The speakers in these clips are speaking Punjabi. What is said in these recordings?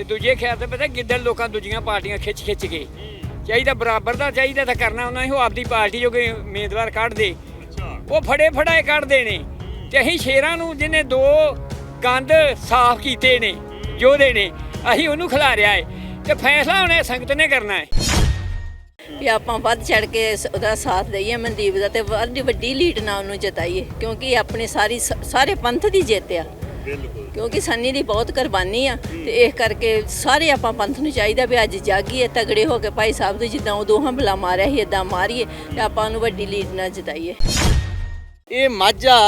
ਤੇ ਦੂਜੇ ਖਿਆਲ ਤੇ ਪਤਾ ਗਿੱਦੜ ਲੋਕਾਂ ਦੂਜੀਆਂ ਪਾਰਟੀਆਂ ਖਿੱਚ ਖਿੱਚ ਕੇ। ਚਾਹੀਦਾ ਬਰਾਬਰ ਦਾ ਚਾਹੀਦਾ ਤਾਂ ਕਰਨਾ ਉਹਨਾਂ ਹੀ ਉਹ ਆਪਦੀ ਪਾਰਟੀ ਜੋ ਕਿ ਉਮੀਦਵਾਰ ਕੱਢ ਦੇ। ਅੱਛਾ। ਉਹ ਫੜੇ ਫੜਾਏ ਕੱਢਦੇ ਨੇ। ਤੇ ਅਸੀਂ ਸ਼ੇਰਾਂ ਨੂੰ ਜਿਹਨੇ ਦੋ ਗੰਦ ਸਾਫ਼ ਕੀਤੇ ਨੇ ਯੋਧੇ ਨੇ ਅਸੀਂ ਉਹਨੂੰ ਖਿਲਾਰਿਆ ਏ। ਤੇ ਫੈਸਲਾ ਉਹਨੇ ਸੰਗਤ ਨੇ ਕਰਨਾ ਹੈ ਵੀ ਆਪਾਂ ਵੱਧ ਚੜ ਕੇ ਉਹਦਾ ਸਾਥ ਦਈਏ ਮਨਦੀਪ ਦਾ ਤੇ ਵੱਡੀ ਵੱਡੀ ਲੀਡ ਨਾਲ ਉਹਨੂੰ ਜਿਤਾਈਏ। ਕਿਉਂਕਿ ਇਹ ਆਪਣੀ ਸਾਰੀ ਸ- ਸਾਰੇ ਪੰਥ ਦੀ ਜਿੱਤ ਆ। ਕਿਉਂਕਿ ਸੰਨੀ ਦੀ ਬਹੁਤ ਕੁਰਬਾਨੀ ਆ ਤੇ ਇਸ ਕਰਕੇ ਸਾਰੇ ਆਪਾਂ ਪੰਥ ਨੂੰ ਚਾਹੀਦਾ ਵੀ ਅੱਜ ਜਾਗੀਏ ਤਗੜੇ ਹੋ ਕੇ ਭਾਈ ਸਾਹਿਬ ਦੇ ਜਿੱਦਾਂ ਉਹ ਦੋਹਾਂ ਬਲਾ ਮਾਰਿਆ ਸੀ ਇਦਾਂ ਮਾਰੀਏ ਤੇ ਆਪਾਂ ਉਹਨੂੰ ਵੱਡੀ ਲੀਡ ਨਾਲ ਜਿਤਾਈਏ। ਇਹ ਮਾਝਾ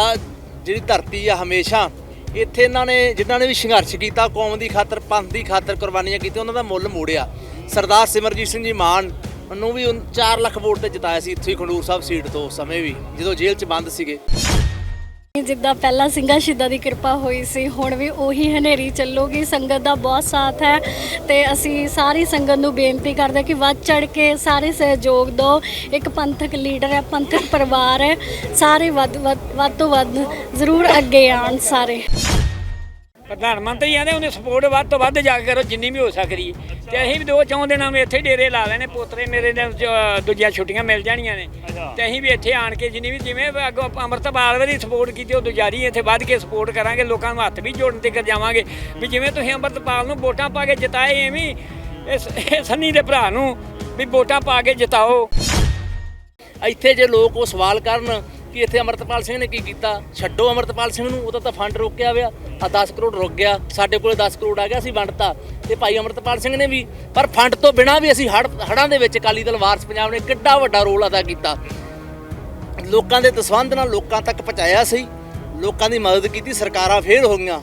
ਜਿਹੜੀ ਧਰਤੀ ਆ ਹਮੇਸ਼ਾ ਇੱਥੇ ਇਹਨਾਂ ਨੇ ਜਿਨ੍ਹਾਂ ਨੇ ਵੀ ਸੰਘਰਸ਼ ਕੀਤਾ ਕੌਮ ਦੀ ਖਾਤਰ ਪੰਥ ਦੀ ਖਾਤਰ ਕੁਰਬਾਨੀਆਂ ਕੀਤੀਆਂ ਉਹਨਾਂ ਦਾ ਮੁੱਲ ਮੋੜਿਆ। ਸਰਦਾਰ ਸਿਮਰਜੀਤ ਸਿੰਘ ਜੀ ਮਾਨ ਨੂੰ ਵੀ 4 ਲੱਖ ਵੋਟ ਤੇ ਜਿਤਾਇਆ ਸੀ ਇੱਥੇ ਹੀ ਖੰਡੂਰ ਸਾਹਿਬ ਸੀਟ ਤੋਂ ਉਸ ਸਮੇਂ ਵੀ ਜਦੋਂ ਜੇਲ੍ਹ 'ਚ ਬੰਦ ਸੀਗੇ। ਜਿੱਦਾਂ ਪਹਿਲਾਂ ਸਿੰਘਾਂ ਸ਼ਹੀਦਾਂ ਦੀ ਕਿਰਪਾ ਹੋਈ ਸੀ, ਹੁਣ ਵੀ ਉਹੀ ਹਨੇਰੀ ਚੱਲੂਗੀ, ਸੰਗਤ ਦਾ ਬਹੁਤ ਸਾਥ ਹੈ ਤੇ ਅਸੀਂ ਸਾਰੀ ਸੰਗਤ ਨੂੰ ਬੇਨਤੀ ਕਰਦੇ ਕਿ ਵੱਧ ਚੜ ਕੇ ਸਾਰੇ ਸਹਿਯੋਗ ਦਿਓ। ਇੱਕ ਪੰਥਕ ਲੀਡਰ ਹੈ, ਪੰਥਕ ਪਰਿਵਾਰ ਹੈ, ਸਾਰੇ ਵੱਧ ਵੱਧ ਵੱਧ ਤੋਂ ਵੱਧ ਜ਼ਰੂਰ ਅੱਗੇ ਆਣ ਸਾਰੇ। ਪ੍ਰਧਾਨ ਮੰਤਰੀ ਆਂਦੇ ਉਹਨੇ ਸਪੋਰਟ ਵੱਧ ਤੋਂ ਵੱਧ ਜਾ ਕੇ ਕਰੋ ਜਿੰਨੀ ਵੀ ਹੋ ਸਕਦੀ ਹੈ। ਤੇ ਅਸੀਂ ਵੀ ਦੋ ਚੌਂ ਦਿਨਾਂ ਨੂੰ ਇੱਥੇ ਡੇਰੇ ਲਾ ਲੈਣੇ ਪੋਤਰੇ ਮੇਰੇ ਦੇ ਚ- ਦੂਜੀਆਂ ਛੁੱਟੀਆਂ ਮਿਲ ਜਾਣੀਆਂ ਨੇ। ਤੇ ਅਸੀਂ ਵੀ ਇੱਥੇ ਆਣ ਕੇ ਜਿੰਨੀ ਵੀ ਜਿਵੇਂ ਅੱਗੋਂ ਅੰਮ੍ਰਿਤਪਾਲ ਵਾਲੀ ਸਪੋਰਟ ਕੀਤੀ ਉਹ ਦੁਜਾਰੀ ਇੱਥੇ ਵੱਧ ਕੇ ਸਪੋਰਟ ਕਰਾਂਗੇ ਲੋਕਾਂ ਨੂੰ ਹੱਥ ਵੀ ਜੋੜਨ ਤੇ ਕਰ ਜਾਵਾਂਗੇ। ਵੀ ਜਿਵੇਂ ਤੁਸੀਂ ਅੰਮ੍ਰਿਤਪਾਲ ਨੂੰ ਵੋਟਾਂ ਪਾ ਕੇ ਜਿਤਾਏ ਐਵੇਂ ਹੀ ਇਸ ਇਹ ਸੰਨੀ ਦੇ ਭਰਾ ਨੂੰ ਵੀ ਵੋਟਾਂ ਪਾ ਕੇ ਜਿਤਾਓ। ਇੱਥੇ ਜੇ ਲੋਕ ਉਹ ਸਵਾਲ ਕਰਨ ਕਿ ਇੱਥੇ ਅਮਰਤਪਾਲ ਸਿੰਘ ਨੇ ਕੀ ਕੀਤਾ? ਛੱਡੋ ਅਮਰਤਪਾਲ ਸਿੰਘ ਨੂੰ, ਉਹਦਾ ਤਾਂ ਫੰਡ ਰੋਕਿਆ ਹੋਇਆ। ਆ 10 ਕਰੋੜ ਰੁਕ ਗਿਆ। ਸਾਡੇ ਕੋਲੇ 10 ਕਰੋੜ ਆ ਗਿਆ, ਅਸੀਂ ਵੰਡਤਾ। ਤੇ ਭਾਈ ਅਮਰਤਪਾਲ ਸਿੰਘ ਨੇ ਵੀ, ਪਰ ਫੰਡ ਤੋਂ ਬਿਨਾਂ ਵੀ ਅਸੀਂ ਹੜਾਂ ਦੇ ਵਿੱਚ ਅਕਾਲੀ ਦਲ ਵਾਰਸ ਪੰਜਾਬ ਨੇ ਕਿੱਡਾ ਵੱਡਾ ਰੋਲ ਅਦਾ ਕੀਤਾ। ਲੋਕਾਂ ਦੇ ਦਸਵੰਧ ਨਾਲ ਲੋਕਾਂ ਤੱਕ ਪਹੁੰਚਾਇਆ ਸੀ। ਲੋਕਾਂ ਦੀ ਮਦਦ ਕੀਤੀ, ਸਰਕਾਰਾਂ ਫੇਲ ਹੋ ਗਈਆਂ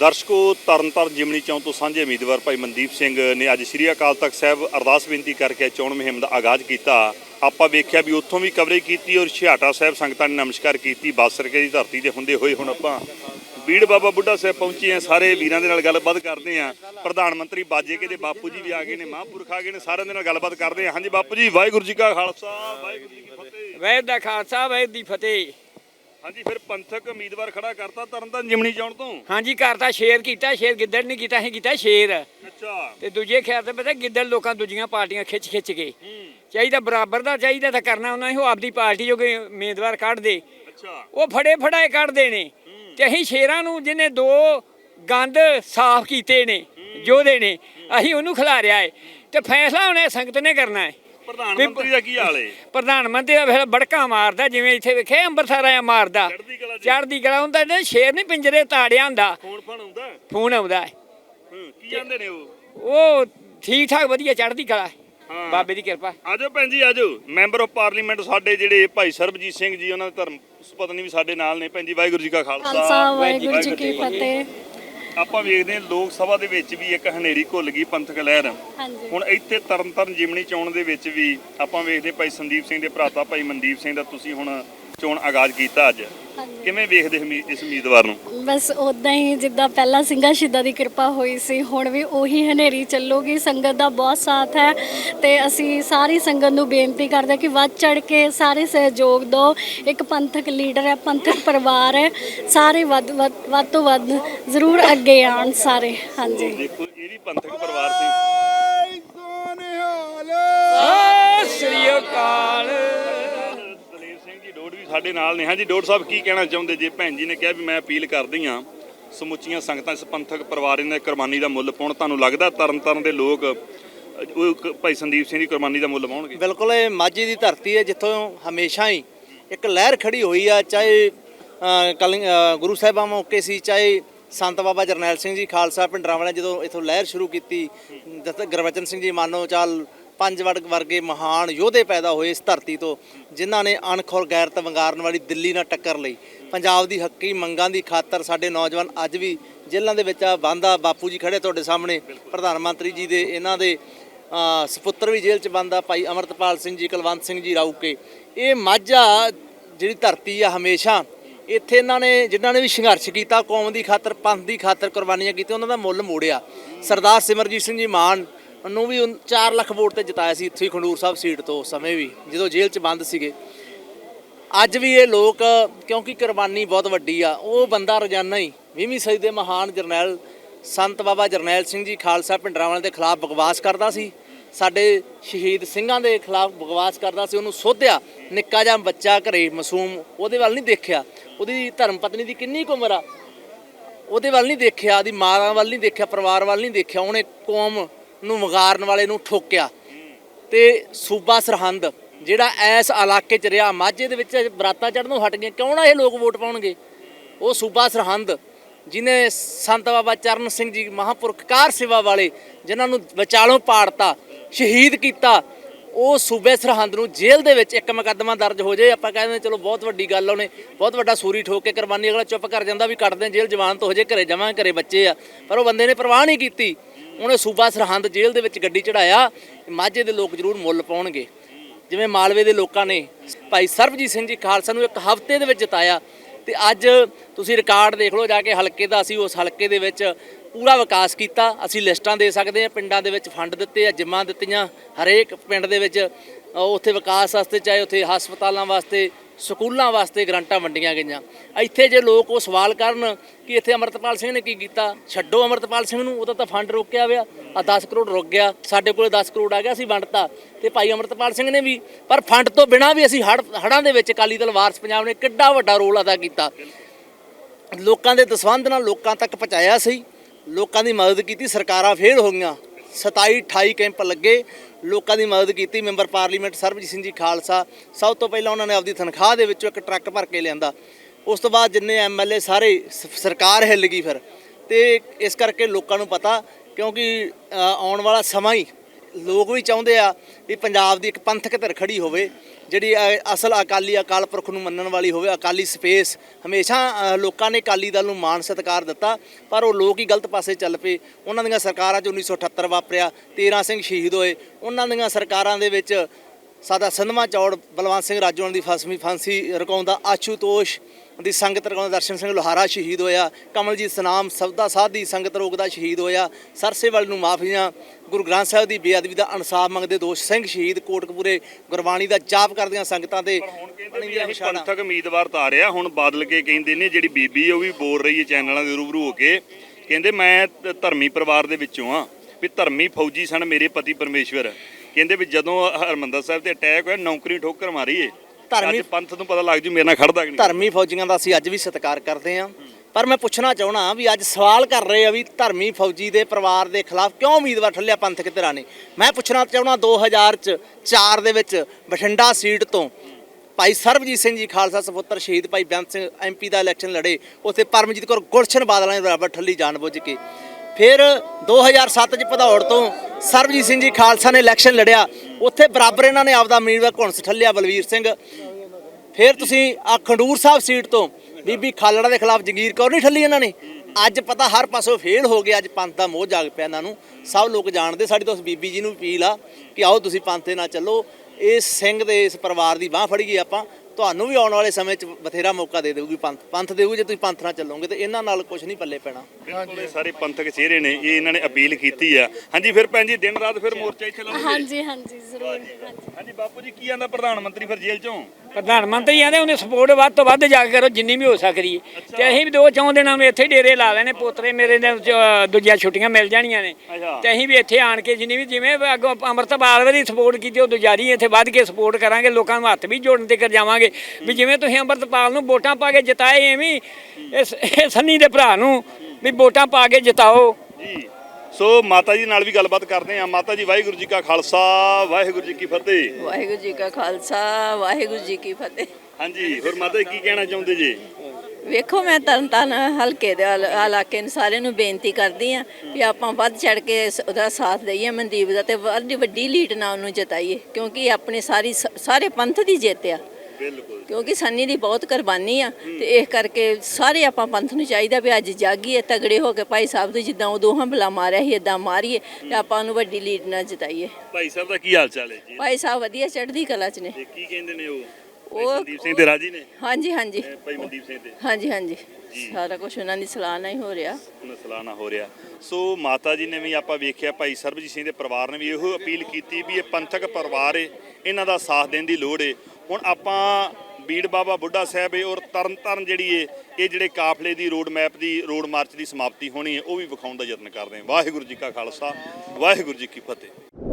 ਦਰਸ਼ਕੋ, ਤਰਨਤਾਰਨ ਜਿਮਨੀ ਚੌਂ ਤੋਂ ਸਾਂਝੇ ਉਮੀਦਵਾਰ ਭਾਈ ਮਨਦੀਪ ਸਿੰਘ ਨੇ ਅੱਜ ਸ੍ਰੀ ਅਕਾਲ ਤਖਤ ਸਾਹਿਬ ਅਰਦਾਸ ਬੇਨਤੀ ਕਰਕੇ ਚੋਣ ਮੁਹਿੰਮ ਦਾ ਆਗਾਜ਼ ਕੀਤਾ। ਆਪਾਂ ਵੇਖਿਆ ਵੀ ਉੱਥੋਂ ਵੀ ਕਵਰੇਜ ਕੀਤੀ ਔਰ ਛਿਆਟਾ ਸਾਹਿਬ ਸੰਗਤਾਂ ਨੇ ਨਮਸਕਾਰ ਕੀਤੀ ਬਾਸਰਕੇ ਦੀ ਧਰਤੀ ਤੇ ਹੁੰਦੇ ਹੋਏ ਹੁਣ ਆਪਾਂ ਬੀੜ ਬਾਬਾ ਬੁੱਢਾ ਸਾਹਿਬ ਪਹੁੰਚੇ ਆ ਸਾਰੇ ਵੀਰਾਂ ਦੇ ਨਾਲ ਗੱਲਬਾਤ ਕਰਦੇ ਆ ਪ੍ਰਧਾਨ ਮੰਤਰੀ ਬਾਜੇਕੇ ਦੇ ਬਾਪੂ ਜੀ ਵੀ ਆ ਗਏ ਨੇ ਮਹਾਂਪੁਰਖ ਆ ਗਏ ਨੇ ਸਾਰਿਆਂ ਦੇ ਨਾਲ ਗੱਲਬਾਤ ਕਰਦੇ ਆ ਹਾਂਜੀ ਬਾਪੂ ਜੀ ਵਾਹਿਗੁਰੂ ਜੀ ਕਾ ਖਾਲਸਾ ਵਾਹਿਗੁਰੂ ਜੀ ਕੀ ਫਤਿਹ। ਵੈਦ ਦਾ ਖਾਲਸਾ ਵੈਦ ਦੀ ਫਤਿਹ। ਹਾਂਜੀ ਫਿਰ ਪੰਥਕ ਉਮੀਦਵਾਰ ਖੜਾ ਕਰਤਾ ਤਰਨਤਾਰਨ ਜਿਮਨੀ ਚੌਂਕ ਤੋਂ? ਹਾਂਜੀ ਘਰ ਤਾਂ ਸ਼ੇਰ ਕੀਤਾ ਸ਼ੇਰ ਗਿੱਦੜ ਨਹੀਂ ਕੀਤਾ ਅਸੀਂ ਕੀਤਾ ਸ਼ੇਰ। ਅੱਛਾ। ਤੇ ਦੂਜੇ ਖਿਆਲ ਤੇ ਪਤਾ ਗਿੱਦੜ ਲੋਕਾਂ ਦੂਜੀਆਂ ਪਾਰਟੀਆਂ ਖਿੱਚ ਖਿੱਚ ਕੇ ਚਾਹੀਦਾ ਬਰਾਬਰ ਦਾ ਚਾਹੀਦਾ ਤਾਂ ਕਰਨਾ ਉਹਨਾਂ ਹੀ ਉਹ ਆਪਦੀ ਪਾਰਟੀ ਜੋ ਉਮੀਦਵਾਰ ਕੱਢ ਦੇ। ਅੱਛਾ। ਉਹ ਫੜੇ ਫੜਾਏ ਕੱਢਦੇ ਨੇ। ਤੇ ਅਸੀਂ ਸ਼ੇਰਾਂ ਨੂੰ ਜਿਹਨੇ ਦੋ ਗੰਦ ਸਾਫ਼ ਕੀਤੇ ਨੇ ਯੋਧੇ ਨੇ ਅਸੀਂ ਉਹਨੂੰ ਖਿਲਾਰਿਆ ਏ। ਤੇ ਫੈਸਲਾ ਉਹਨੇ ਸੰਗਤ ਨੇ ਕਰਨਾ ਹੈ ਪ੍ਰਧਾਨ ਮੰਤਰੀ ਦਾ ਕੀ ਹਾਲ ਹੈ ਪ੍ਰਧਾਨ ਮੰਤਰੀ ਦਾ ਫਿਰ ਬੜਕਾ ਮਾਰਦਾ ਜਿਵੇਂ ਇੱਥੇ ਵੇਖੇ ਅੰਮ੍ਰਿਤਸਰ ਆਇਆ ਮਾਰਦਾ। ਚੜ੍ਹਦੀ ਕਲਾ ਹੁੰਦਾ ਤੇ ਸ਼ੇਰ ਨਹੀਂ ਪਿੰਜਰੇ ਤਾੜਿਆ ਹੁੰਦਾ। ਫੋਨ ਫਣ ਆਉਂਦਾ? ਫੋਨ ਆਉਂਦਾ ਕੀ ਜਾਂਦੇ ਨੇ ਉਹ? ਉਹ ਠੀਕ ਠਾਕ ਵਧੀਆ ਚੜ੍ਹਦੀ ਕਲਾ। ਬਾਬੇ ਦੀ ਕਿਰਪਾ। ਆਜੋ ਭੈਣ ਜੀ ਆਜੋ। ਮੈਂਬਰ ਆਫ ਪਾਰਲੀਮੈਂਟ ਸਾਡੇ ਜਿਹੜੇ ਭਾਈ ਸਰਬਜੀਤ ਸਿੰਘ ਜੀ ਉਹਨਾਂ ਦੇ ਧਰਮ ਪਤਨੀ ਵੀ ਸਾਡੇ ਨਾਲ ਨੇ। ਭੈਣ ਜੀ ਵਾਹਿਗੁਰੂ ਜੀ ਕਾ ਖਾਲਸਾ। ਵਾਹਿਗੁਰੂ ਜੀ ਕੀ ਫਤਿਹ। ਆਪਾਂ ਵੇਖਦੇ ਹਾਂ ਲੋਕ ਸਭਾ ਦੇ ਵਿੱਚ ਵੀ ਇੱਕ ਹਨੇਰੀ ਘੁੱਲ ਗਈ ਪੰਥਕ ਲਹਿਰ। ਹੁਣ ਇੱਥੇ ਤਰਨਤਾਰਨ ਜਿਮਣੀ ਚੋਣ ਦੇ ਵਿੱਚ ਵੀ ਆਪਾਂ ਵੇਖਦੇ ਭਾਈ ਸੰਦੀਪ ਸਿੰਘ ਦੇ ਭਰਾਤਾ ਭਾਈ ਮਨਦੀਪ ਸਿੰਘ ਦਾ। ਤੁਸੀਂ ਹੁਣ ਚੋਣ ਆਗਾਜ਼ ਕੀਤਾ ਅੱਜ। ਕਿਵੇਂ ਵੇਖਦੇ ਇਸ ਉਮੀਦਵਾਰ ਨੂੰ? ਬਸ ਉਦਾਂ ਹੀ ਜਿੱਦਾਂ ਪਹਿਲਾਂ ਸਿੰਘਾਂ ਸ਼ਹੀਦਾਂ ਦੀ ਕਿਰਪਾ ਹੋਈ ਸੀ ਹੁਣ ਵੀ ਉਹੀ ਹਨੇਰੀ ਚੱਲੂਗੀ ਸੰਗਤ ਦਾ ਬਹੁਤ ਸਾਥ ਹੈ ਤੇ ਅਸੀਂ ਸਾਰੀ ਸੰਗਤ ਨੂੰ ਬੇਨਤੀ ਕਰਦੇ ਕਿ ਵੱਧ ਚੜ ਕੇ ਸਾਰੇ ਸਹਿਯੋਗ ਦਿਓ ਇੱਕ ਪੰਥਕ ਲੀਡਰ ਹੈ ਪੰਥਕ ਪਰਿਵਾਰ ਹੈ ਸਾਰੇ ਵੱਧ ਵੱਧ ਵੱਧ ਤੋਂ ਵੱਧ ਜ਼ਰੂਰ ਅੱਗੇ ਆਣ ਸਾਰੇ। ਹਾਂਜੀ। ਦੇਖੋ ਇਹ ਵੀ ਪੰਥਕ ਪਰਿਵਾਰ ਸੀ। ਸਤਿ ਸ੍ਰੀ ਅਕਾਲ। ਸਾਡੇ ਨਾਲ ਨੇ। ਹਾਂਜੀ ਡੋਡ ਸਾਹਿਬ ਕੀ ਕਹਿਣਾ ਚਾਹੁੰਦੇ? ਜੇ ਭੈਣ ਜੀ ਨੇ ਕਿਹਾ ਵੀ ਮੈਂ ਅਪੀਲ ਕਰਦੀ ਆ ਸਮੁੱਚੀਆਂ ਸੰਗਤਾਂ ਇਸ ਪੰਥਕ ਪਰਿਵਾਰ ਇਹਨਾਂ ਕੁਰਬਾਨੀ ਦਾ ਮੁੱਲ ਪਾਉਣ ਤੁਹਾਨੂੰ ਲੱਗਦਾ ਤਰਨ ਦੇ ਲੋਕ ਉਹ ਭਾਈ ਸੰਦੀਪ ਸਿੰਘ ਦੀ ਕੁਰਬਾਨੀ ਦਾ ਮੁੱਲ ਪਾਉਣਗੇ? ਬਿਲਕੁਲ ਇਹ ਮਾਝੇ ਦੀ ਧਰਤੀ ਹੈ ਜਿੱਥੋਂ ਹਮੇਸ਼ਾ ਹੀ ਇੱਕ ਲਹਿਰ ਖੜੀ ਹੋਈ ਆ ਚਾਹੇ ਅ, ਗੁਰੂ ਸਾਹਿਬਾਂ ਮੌਕੇ ਸੀ ਚਾਹੇ ਸੰਤ ਬਾਬਾ ਜਰਨੈਲ ਸਿੰਘ ਜੀ ਖਾਲਸਾ ਪਿੰਡਰਾਂ ਵਾਲਿਆਂ ਜਦੋਂ ਇਥੋਂ ਲਹਿਰ ਸ਼ੁਰੂ ਕੀਤੀ ਜਦ ਗੁਰਬਚਨ ਸਿੰਘ ਜੀ ਮਾਨੋ ਚਾਲ ਪੰਜ ਵਰਗ ਵਰਗੇ ਮਹਾਨ ਯੋਧੇ ਪੈਦਾ ਹੋਏ ਇਸ ਧਰਤੀ ਤੋਂ ਜਿਨ੍ਹਾਂ ਨੇ ਅਣਖ ਔਰ ਗੈਰਤ ਵੰਗਾਰਨ ਵਾਲੀ ਦਿੱਲੀ ਨਾਲ ਟੱਕਰ ਲਈ। ਪੰਜਾਬ ਦੀ ਹੱਕੀ ਮੰਗਾਂ ਦੀ ਖਾਤਰ ਸਾਡੇ ਨੌਜਵਾਨ ਅੱਜ ਵੀ ਜੇਲ੍ਹਾਂ ਦੇ ਵਿੱਚ ਆ। ਬੰਦਾ ਬਾਪੂ ਜੀ ਖੜੇ ਤੁਹਾਡੇ ਸਾਹਮਣੇ। ਪ੍ਰਧਾਨ ਮੰਤਰੀ ਜੀ ਦੇ ਇਹਨਾਂ ਦੇ ਅ, ਸਪੁੱਤਰ ਵੀ ਜੇਲ੍ਹ 'ਚ ਬੰਦਾ ਭਾਈ ਅਮਰਤਪਾਲ ਸਿੰਘ ਜੀ ਕੁਲਵੰਤ ਸਿੰਘ ਜੀ ਰਾਊਕੇ। ਇਹ ਮਾਝਾ ਜਿਹੜੀ ਧਰਤੀ ਆ ਹਮੇਸ਼ਾ ਇੱਥੇ ਇਹਨਾਂ ਨੇ ਜਿਨ੍ਹਾਂ ਨੇ ਵੀ ਸੰਘਰਸ਼ ਕੀਤਾ ਕੌਮ ਦੀ ਖਾਤਰ ਪੰਥ ਦੀ ਖਾਤਰ ਕੁਰਬਾਨੀਆਂ ਕੀਤੀਆਂ ਉਹਨਾਂ ਦਾ ਮੁੱਲ ਮੋੜਿਆ। ਸਰਦਾਰ ਸਿਮਰਜੀਤ ਸਿੰਘ ਜੀ ਮਾਨ ਨੂੰ ਵੀ 4 ਲੱਖ ਵੋਟ ਤੇ ਜਿਤਾਇਆ ਸੀ ਇੱਥੇ ਹੀ ਖੰਡੂਰ ਸਾਹਿਬ ਸੀਟ ਤੋਂ ਉਸ ਸਮੇਂ ਵੀ, ਜਦੋਂ ਜੇਲ੍ਹ 'ਚ ਬੰਦ ਸੀਗੇ। ਅੱਜ ਵੀ ਇਹ ਲੋਕ, ਕਿਉਂਕਿ ਕੁਰਬਾਨੀ ਬਹੁਤ ਵੱਡੀ ਆ, ਉਹ ਬੰਦਾ ਰੋਜ਼ਾਨਾ ਹੀ, ਵੀਹਵੀਂ ਸਦੀ ਦੇ ਮਹਾਨ ਜਰਨੈਲ ਸੰਤ ਬਾਬਾ ਜਰਨੈਲ ਸਿੰਘ ਜੀ ਖਾਲਸਾ ਪਿੰਡਰਾਵਾਲੇ ਦੇ ਖਿਲਾਫ ਬਕਵਾਸ ਕਰਦਾ ਸੀ। ਸਾਡੇ ਸ਼ਹੀਦ ਸਿੰਘਾਂ ਦੇ ਖਿਲਾਫ ਬਕਵਾਸ ਕਰਦਾ ਸੀ, ਉਹਨੂੰ ਸੋਧਿਆ, ਨਿੱਕਾ ਜਿਹਾ ਬੱਚਾ ਘਰੇ ਮਾਸੂਮ, ਉਹਦੇ ਵੱਲ ਨਹੀਂ ਦੇਖਿਆ। ਉਹਦੀ ਧਰਮ ਪਤਨੀ ਦੀ ਕਿੰਨੀ ਕੁ ਉਮਰ ਆ? ਉਹਦੇ ਵੱਲ ਨਹੀਂ ਦੇਖਿਆ, ਉਹਦੀ ਮਾਂ ਵੱਲ ਨਹੀਂ ਦੇਖਿਆ, ਪਰਿਵਾਰ ਵੱਲ ਨਹੀਂ ਦੇਖਿਆ, ਉਹਨੇ ਕੌਮ ਨੂੰ ਵਗਾਰਨ ਵਾਲੇ ਨੂੰ ਠੋਕਿਆ। ਤੇ ਸੂਬਾ ਸਰਹੰਦ, ਜਿਹੜਾ ਐਸ ਇਲਾਕੇ 'ਚ ਰਿਹਾ, ਮਾਝੇ ਦੇ ਵਿੱਚ ਬਰਾਤਾਂ ਚੜ੍ਹਨੋਂ ਹਟ ਗਈਆਂ। ਕਿਉਂ ਨਾ ਇਹ ਲੋਕ ਵੋਟ ਪਾਉਣਗੇ? ਉਹ ਸੂਬਾ ਸਰਹੰਦ ਜਿਨੇ ਸੰਤ ਬਾਬਾ ਚਰਨ ਸਿੰਘ ਜੀ ਮਹਾਂਪੁਰਖ ਕਾਰ ਸੇਵਾ ਵਾਲੇ, ਜਿਨ੍ਹਾਂ ਨੂੰ ਵਿਚਾਲੋਂ ਪਾੜਤਾ, ਸ਼ਹੀਦ ਕੀਤਾ, ਉਹ ਸੂਬੇ ਸਰਹੰਦ ਨੂੰ ਜੇਲ੍ਹ ਦੇ ਵਿੱਚ ਇੱਕ ਮੁਕੱਦਮਾ ਦਰਜ ਹੋ ਜਾਏ। ਆਪਾਂ ਕਹਿੰਦੇ ਚਲੋ ਬਹੁਤ ਵੱਡੀ ਗੱਲ ਉਹਨੇ, ਬਹੁਤ ਵੱਡਾ ਸੂਰੀ ਠੋਕ ਕੇ ਕੁਰਬਾਨੀ, ਅਗਲਾ ਚੁੱਪ ਕਰ ਜਾਂਦਾ ਵੀ ਕੱਢਦੇ ਜੇਲ੍ਹ ਜਵਾਨ ਤੋਂ ਹੋ ਜੇ ਘਰੇ ਜਾਵਾਂਗੇ ਘਰੇ ਬੱਚੇ ਆ। ਪਰ ਉਹ ਬੰਦੇ ਨੇ ਪਰਵਾਹ ਨਹੀਂ ਕੀਤੀ। ਉਹਨੇ ਸੂਬਾ ਸਰਹੰਦ ਜੇਲ੍ਹ ਦੇ ਵਿੱਚ ਗੱਡੀ ਚੜਾਇਆ, ਮਾਝੇ ਦੇ ਲੋਕ ਜ਼ਰੂਰ ਮੁੱਲ ਪਾਉਣਗੇ। ਜਿਵੇਂ ਮਾਲਵੇ ਦੇ ਲੋਕਾਂ ਨੇ ਭਾਈ ਸਰਬਜੀਤ ਸਿੰਘ ਜੀ ਖਾਲਸਾ ਨੂੰ ਇੱਕ ਹਫ਼ਤੇ ਦੇ ਵਿੱਚ ਜਿਤਾਇਆ ਤੇ ਅੱਜ ਤੁਸੀਂ ਰਿਕਾਰਡ ਦੇਖ ਲਓ ਜਾ ਕੇ ਹਲਕੇ ਦਾ ਅਸੀਂ ਉਸ ਹਲਕੇ ਦੇ ਵਿੱਚ ਪੂਰਾ ਵਿਕਾਸ ਕੀਤਾ। ਅਸੀਂ ਲਿਸਟਾਂ ਦੇ ਸਕਦੇ ਹਾਂ, ਪਿੰਡਾਂ ਦੇ ਵਿੱਚ ਫੰਡ ਦਿੱਤੇ ਆ, ਜਿੰਮਾਂ ਦਿੱਤੀਆਂ। ਹਰੇਕ ਪਿੰਡ ਦੇ ਵਿੱਚ ਉੱਥੇ ਵਿਕਾਸ ਵਾਸਤੇ ਚਾਹੇ ਉੱਥੇ ਹਸਪਤਾਲਾਂ ਵਾਸਤੇ, ਸਕੂਲਾਂ ਵਾਸਤੇ ਗ੍ਰਾਂਟਾਂ ਵੰਡੀਆਂ ਗਈਆਂ। ਇੱਥੇ ਜੇ ਲੋਕ ਉਹ ਸਵਾਲ ਕਰਨ ਕਿ ਇੱਥੇ ਅਮਰਤਪਾਲ ਸਿੰਘ ਨੇ ਕੀ ਕੀਤਾ? ਛੱਡੋ ਅਮਰਤਪਾਲ ਸਿੰਘ ਨੂੰ, ਉਹਦਾ ਤਾਂ ਫੰਡ ਰੋਕਿਆ ਹੋਇਆ। ਆ 10 ਕਰੋੜ ਰੁਕ ਗਿਆ। ਸਾਡੇ ਕੋਲੇ 10 ਕਰੋੜ ਆ ਗਿਆ, ਅਸੀਂ ਵੰਡਤਾ। ਤੇ ਭਾਈ ਅਮਰਤਪਾਲ ਸਿੰਘ ਨੇ ਵੀ, ਪਰ ਫੰਡ ਤੋਂ ਬਿਨਾਂ ਵੀ ਅਸੀਂ ਹੜ ਹੜਾਂ ਦੇ ਵਿੱਚ ਅਕਾਲੀ ਦਲ ਵਾਰਸ ਪੰਜਾਬ ਨੇ ਕਿੱਡਾ ਵੱਡਾ ਰੋਲ ਅਦਾ ਕੀਤਾ। ਲੋਕਾਂ ਦੇ ਦਸਵੰਧ ਨਾਲ ਲੋਕਾਂ ਤੱਕ ਪਹੁੰਚਾਇਆ ਸੀ। ਲੋਕਾਂ ਦੀ ਮਦਦ ਕੀਤੀ, ਸਰਕਾਰਾਂ ਫੇਲ ਹੋ ਗਈਆਂ। 27 28 ਕੈਂਪ ਲੱਗੇ। ਲੋਕਾਂ ਦੀ ਮਦਦ ਕੀਤੀ, ਮੈਂਬਰ ਪਾਰਲੀਮੈਂਟ ਸਰਬਜੀਤ ਸਿੰਘ ਜੀ ਖਾਲਸਾ। ਸਭ ਤੋਂ ਪਹਿਲਾਂ ਉਹਨਾਂ ਨੇ ਆਪਦੀ ਤਨਖਾਹ ਦੇ ਵਿੱਚੋਂ ਇੱਕ ਟਰੱਕ ਭਰ ਕੇ ਲਿਆਂਦਾ। ਉਸ ਤੋਂ ਬਾਅਦ ਜਿੰਨੇ ਐਮਐਲਏ ਸਾਰੇ ਸ- ਸਰਕਾਰ ਹਿੱਲ ਗਈ ਫਿਰ। ਤੇ ਇਸ ਕਰਕੇ ਲੋਕਾਂ ਨੂੰ ਪਤਾ, ਕਿਉਂਕਿ ਆਉਣ ਵਾਲਾ ਸਮਾਂ ਹੀ ਲੋਕ ਵੀ ਚਾਹੁੰਦੇ ਆ ਵੀ ਪੰਜਾਬ ਦੀ ਇੱਕ ਪੰਥਕ ਧਿਰ ਖੜੀ ਹੋਵੇ ਜਿਹੜੀ ਅ, ਅਸਲ ਅਕਾਲੀ ਅਕਾਲ ਪੁਰਖ ਨੂੰ ਮੰਨਣ ਵਾਲੀ ਹੋਵੇ ਅਕਾਲੀ ਸਪੇਸ ਹਮੇਸ਼ਾ ਲੋਕਾਂ ਨੇ ਅਕਾਲੀ ਦਲ ਨੂੰ ਮਾਣ ਸਤਿਕਾਰ ਦਿੱਤਾ ਪਰ ਉਹ ਲੋਕ ਹੀ ਗਲਤ ਪਾਸੇ ਚੱਲ ਪਏ। ਉਹਨਾਂ ਦੀਆਂ ਸਰਕਾਰਾਂ 'ਚ 1978 ਵਾਪਰਿਆ 13 ਸਿੰਘ ਸ਼ਹੀਦ ਹੋਏ। ਉਹਨਾਂ ਦੀਆਂ ਸਰਕਾਰਾਂ ਦੇ ਵਿੱਚ ਸਾਦਾ ਸੰਧਮਾ ਚੌੜ ਬਲਵੰਤ ਸਿੰਘ ਰਾਜੋਂ ਦੀ ਫਸਵੀਂ ਫਾਂਸੀ ਰਕਾਉਂਦਾ ਆਸ਼ੂਤੋਸ਼ ਦੀ ਸੰਗਤ ਰਕਾਉਂਦਾ ਦਰਸ਼ਨ ਸਿੰਘ ਲੋਹਾਰਾ ਸ਼ਹੀਦ ਹੋਇਆ ਕਮਲਜੀਤ ਸਨਾਮ ਸਬਦਾ ਸਾਧ ਦੀ ਸੰਗਤ ਰੋਗ ਦਾ ਸ਼ਹੀਦ ਹੋਇਆ ਸਰਸੇਵਾਲ ਨੂੰ ਮਾਫੀਆਂ ਗੁਰੂ ਗ੍ਰੰਥ ਸਾਹਿਬ ਦੀ ਬੇਅਦਬੀ ਦਾ ਇਨਸਾਫ ਮੰਗਦੇ ਦੋਸ਼ ਸਿੰਘ ਸ਼ਹੀਦ ਕੋਟਕਪੂਰੇ ਗੁਰਬਾਣੀ ਦਾ ਜਾਪ ਕਰਦੀਆਂ ਸੰਗਤਾਂ ਅਸੀਂ ਪੰਥਕ ਉਮੀਦਵਾਰ ਤਾਰਿਆ ਹੁਣ ਬਾਦਲ ਕੇ ਕਹਿੰਦੇ ਨੇ ਜਿਹੜੀ ਬੀਬੀ ਉਹ ਵੀ ਬੋਲ ਰਹੀ ਹੈ ਚੈਨਲਾਂ ਦੇ ਰੂਬਰੂ ਹੋ ਕੇ। ਕਹਿੰਦੇ ਮੈਂ ਧਰਮੀ ਪਰਿਵਾਰ ਦੇ ਵਿੱਚੋਂ ਆ ਵੀ ਧਰਮੀ ਫੌਜੀ ਸਨ ਮੇਰੇ ਪਤੀ ਪਰਮੇਸ਼ਵਰ। ਕਹਿੰਦੇ ਵੀ ਜਦੋਂ ਹਰਮੰਦਰ ਸਾਹਿਬ ਤੇ ਅਟੈਕ ਹੋਇਆ ਨੌਕਰੀ ਠੋਕਰ ਮਾਰੀ ਏ। ਧਰਮੀ- ਅੱਜ ਪੰਥ ਨੂੰ ਪਤਾ ਲੱਗ ਜੂ ਮੇਰੇ ਨਾਲ ਖੜਦਾ ਕਿ ਨਹੀਂ। ਧਰਮੀ ਫੌਜੀਆਂ ਦਾ ਅਸੀਂ ਅੱਜ ਵੀ ਸਤਿਕਾਰ ਕਰਦੇ ਹਾਂ। ਪਰ ਮੈਂ ਪੁੱਛਣਾ ਚਾਹਣਾ ਵੀ ਅੱਜ ਸਵਾਲ ਕਰ ਰਹੇ ਆ ਵੀ ਧਰਮੀ ਫੌਜੀ ਦੇ ਪਰਿਵਾਰ ਦੇ ਖਿਲਾਫ ਕਿਉਂ ਉਮੀਦਵਾਰ ਠੱਲਿਆ ਪੰਥਕ ਧਿਰਾਂ ਨੇ ਮੈਂ ਪੁੱਛਣਾ ਚਾਹਣਾ 2000 ਚ 4 ਦੇ ਵਿੱਚ ਬਠਿੰਡਾ ਸੀਟ ਤੋਂ ਭਾਈ ਸਰਬਜੀਤ ਸਿੰਘ ਜੀ ਖਾਲਸਾ ਸਪੁੱਤਰ ਸ਼ਹੀਦ ਭਾਈ ਬੇਅੰਤ ਸਿੰਘ ਐਮਪੀ ਦਾ ਇਲੈਕਸ਼ਨ ਲੜੇ ਉੱਥੇ ਪਰਮਜੀਤ ਕੌਰ ਗੁਲਸ਼ਨ ਬਾਦਲਾਂ ਦੇ ਬਰਾਬਰ ਠੱਲੀ ਜਾਣਬੁੱਝ ਕੇ। ਫਿਰ 2007 ਚ ਭਦੌੜ ਤੋਂ ਸਰਬਜੀਤ ਸਿੰਘ ਜੀ ਖਾਲਸਾ ਨੇ ਇਲੈਕਸ਼ਨ ਲੜਿਆ। ਉੱਥੇ ਬਰਾਬਰ ਇਹਨਾਂ ਨੇ ਆਪਦਾ ਉਮੀਦਵਾਰ ਘੁੰਸ ਠੱਲਿਆ ਬਲਵੀਰ ਸਿੰਘ। ਫਿਰ ਤੁਸੀਂ ਆ ਖੰਡੂਰ ਸਾਹਿਬ ਸੀਟ ਤੋਂ ਬੀਬੀ ਖਾਲੜਾ ਦੇ ਖਿਲਾਫ ਜਗੀਰ ਕੌਰ ਨਹੀਂ ਠੱਲੀ ਇਹਨਾਂ ਨੇ? ਅੱਜ ਪਤਾ ਹਰ ਪਾਸੋਂ ਫੇਲ ਹੋ ਗਿਆ, ਅੱਜ ਪੰਥ ਦਾ ਮੋਹ ਜਾਗ ਪਿਆ ਇਹਨਾਂ ਨੂੰ। ਸਭ ਲੋਕ ਜਾਣਦੇ, ਸਾਡੀ ਤਾਂ ਬੀਬੀ ਜੀ ਨੂੰ ਅਪੀਲ ਆ ਕਿ ਆਓ ਤੁਸੀਂ ਪੰਥ ਦੇ ਨਾਲ ਚੱਲੋ। ਇਸ ਸਿੰਘ ਦੇ ਇਸ ਪਰਿਵਾਰ ਦੀ ਬਾਹ ਗਈ ਆਪਾਂ। ਤੁਹਾਨੂੰ ਵੀ ਆਉਣ ਵਾਲੇ ਸਮੇਂ 'ਚ ਬਥੇਰਾ ਮੌਕਾ ਦੇ ਦੇਊਗੀ ਪੰਥ। ਪੰਥ ਦੇਊਗੀ ਜੇ ਤੁਸੀਂ ਪੰਥ ਨਾਲ ਚੱਲੋਗੇ ਤੇ ਇਹਨਾਂ ਨਾਲ ਕੁਝ ਨਹੀਂ ਪੱਲੇ ਪੈਣਾ। ਬਿਲਕੁਲ ਇਹ ਸਾਰੇ ਪੰਥਕ ਚਿਹਰੇ ਨੇ ਇਹ ਇਹਨਾਂ ਨੇ ਅਪੀਲ ਕੀਤੀ ਆ। ਹਾਂਜੀ ਫਿਰ ਭੈਣ ਜੀ ਦਿਨ ਰਾਤ ਫਿਰ ਮੋਰਚਾ ਇੱਥੇ ਲਾਉਂਗੇ। ਹਾਂਜੀ ਹਾਂਜੀ ਜ਼ਰੂਰ। ਹਾਂਜੀ ਹਾਂਜੀ ਬਾਪੂ ਜੀ ਕੀ ਆਂਦਾ ਪ੍ਰਧਾਨ ਮੰਤਰੀ ਫਿਰ ਜੇਲ੍ਹ ਚੋਂ? ਪ੍ਰਧਾਨ ਮੰਤਰੀ ਆਂਦੇ ਉਹਨੇ ਸਪੋਰਟ ਵੱਧ ਤੋਂ ਵੱਧ ਜਾ ਕੇ ਕਰੋ ਜਿੰਨੀ ਵੀ ਹੋ ਸਕਦੀ ਹੈ ਤੇ ਅਸੀਂ ਵੀ ਦੋ ਚੌਂ ਦਿਨਾਂ ਨੂੰ ਇੱਥੇ ਡੇਰੇ ਲਾ ਲੈਣੇ ਪੋਤਰੇ ਮੇਰੇ ਨੇ ਦੂਜੀਆਂ ਛੁੱਟੀਆਂ ਮਿਲ ਜਾਣੀਆਂ ਨੇ। ਤੇ ਅਸੀਂ ਵੀ ਇੱਥੇ ਆਣ ਕੇ ਜਿੰਨੀ ਵੀ ਜਿਵੇਂ ਅੱਗੋਂ ਅੰਮ੍ਰਿਤਪਾਲ ਦੀ ਸਪੋਰਟ ਕੀਤੀ ਉਹ ਦੁਜਾਰੀ ਇੱਥੇ ਵੱਧ ਕੇ ਸਪੋਰਟ ਕਰਾਂਗੇ ਲੋਕਾਂ ਨੂੰ ਹੱਥ ਵੀ ਜੋੜਨ ਤੇ ਕਰ ਜਾਵਾਂਗੇ। ਵੀ ਜਿਵੇਂ ਤੁਸੀਂ ਅੰਮ੍ਰਿਤਪਾਲ ਨੂੰ ਵੋਟਾਂ ਪਾ ਕੇ ਜਿਤਾਏ ਐਵੇਂ ਇਸ ਸੰਨੀ ਦੇ ਭਰਾ ਨੂੰ ਵੀ ਵੋਟਾਂ ਪਾ ਕੇ ਜਿਤਾਓ। ਜੀ। ਸੋ ਮਾਤਾ ਜੀ ਨਾਲ ਵੀ ਗੱਲਬਾਤ ਕਰਦੇ ਆ ਮਾਤਾ ਜੀ ਵਾਹਿਗੁਰੂ ਜੀ ਕਾ ਖਾਲਸਾ ਵਾਹਿਗੁਰੂ ਜੀ ਕੀ ਫਤਿਹ। ਵਾਹਿਗੁਰੂ ਜੀ ਕਾ ਖਾਲਸਾ ਵਾਹਿਗੁਰੂ ਜੀ ਕੀ ਫਤਿਹ। ਹਾਂਜੀ ਹੋਰ ਮਾਤਾ ਜੀ ਕੀ ਕਹਿਣਾ ਚਾਹੁੰਦੇ ਜੀ? ਵੇਖੋ ਮੈਂ ਤਰਨਤਾਰਨ ਹਲਕੇ ਦੇ ਇਲ- ਇਲਾਕੇ ਨੂੰ ਸਾਰਿਆਂ ਨੂੰ ਬੇਨਤੀ ਕਰਦੀ ਆ ਵੀ ਆਪਾਂ ਵੱਧ ਚੜ ਕੇ ਉਹਦਾ ਸਾਥ ਦਈਏ ਮਨਦੀਪ ਦਾ ਤੇ ਵੱਡੀ ਵੱਡੀ ਲੀਡ ਨਾਲ ਉਹਨੂੰ ਜਿਤਾਈਏ। ਕਿਉਂਕਿ ਆਪਣੇ ਸਾਰੀ ਸਾਰੇ ਪੰਥ ਦੀ ਜਿੱਤ ਆ। ਬਿਲਕੁਲ। ਕਿਉਂਕਿ ਸੰਨੀ ਦੀ ਬਹੁਤ ਕੁਰਬਾਨੀ ਆ ਤੇ ਇਸ ਕਰਕੇ ਸਾਰੇ ਆਪਾਂ ਪੰਥ ਨੂੰ ਚਾਹੀਦਾ ਵੀ ਅੱਜ ਜਾਗੀਏ ਤਗੜੇ ਹੋ ਕੇ ਭਾਈ ਸਾਹਿਬ ਦੇ ਜਿੱਦਾਂ ਉਹ ਦੋਹਾਂ ਬਲਾ ਮਾਰਿਆ ਸੀ ਇਦਾਂ ਮਾਰੀਏ ਤੇ ਆਪਾਂ ਉਹਨੂੰ ਵੱਡੀ ਲੀਡ ਨਾਲ ਜਿਤਾਈਏ। ਭਾਈ ਸਾਹਿਬ ਦਾ ਕੀ ਹਾਲ ਚਾਲ ਹੈ ਜੀ? ਭਾਈ ਸਾਹਿਬ ਵਧੀਆ ਚੜ੍ਹਦੀ ਕਲਾ ਚ ਨੇ। ਤੇ ਕੀ ਕਹਿੰਦੇ ਨੇ ਉਹ? ਭਾਈ ਉਹ ਸੰਦੀਪ ਸਿੰਘ ਤੇ ਰਾਜੀ ਨੇ? ਹਾਂਜੀ ਹਾਂਜੀ। ਭਾਈ ਮਨਦੀਪ ਸਿੰਘ ਤੇ। ਹਾਂਜੀ ਹਾਂਜੀ। ਸਾਰਾ ਕੁਝ ਉਹਨਾਂ ਦੀ ਸਲਾਹ ਨਾਲ ਹੀ ਹੋ ਰਿਹਾ। ਉਹਨਾਂ ਸਲਾਨਾ ਹੋ ਰਿਹਾ। ਸੋ ਮਾਤਾ ਜੀ ਨੇ ਵੀ ਆਪਾਂ ਵੇਖਿਆ ਭਾਈ ਸਰਬਜੀਤ ਸਿੰਘ ਦੇ ਪਰਿਵਾਰ ਨੇ ਵੀ ਇਹੋ ਅਪੀਲ ਕੀਤੀ ਵੀ ਇਹ ਪੰਥਕ ਪਰਿਵਾਰ ਏ ਇਹਨਾਂ ਦਾ ਸਾਥ ਦੇਣ ਦੀ ਲੋੜ ਏ। ਹੁਣ ਆਪਾਂ ਬੀੜ ਬਾਬਾ ਬੁੱਢਾ ਸਾਹਿਬ ਏ ਔਰ ਤਰਨ ਤਾਰਨ ਜਿਹੜੀ ਏ ਇਹ ਜਿਹੜੇ ਕਾਫਲੇ ਦੀ ਰੋਡ ਮੈਪ ਦੀ ਰੋਡ ਮਾਰਚ ਦੀ ਸਮਾਪਤੀ ਹੋਣੀ ਹੈ, ਉਹ ਵੀ ਵਿਖਾਉਣ ਦਾ ਯਤਨ ਕਰਦੇ ਹਾਂ। ਵਾਹਿਗੁਰੂ ਜੀ ਕਾ ਖਾਲਸਾ, ਵਾਹਿਗੁਰੂ ਜੀ ਕੀ ਫਤਿਹ।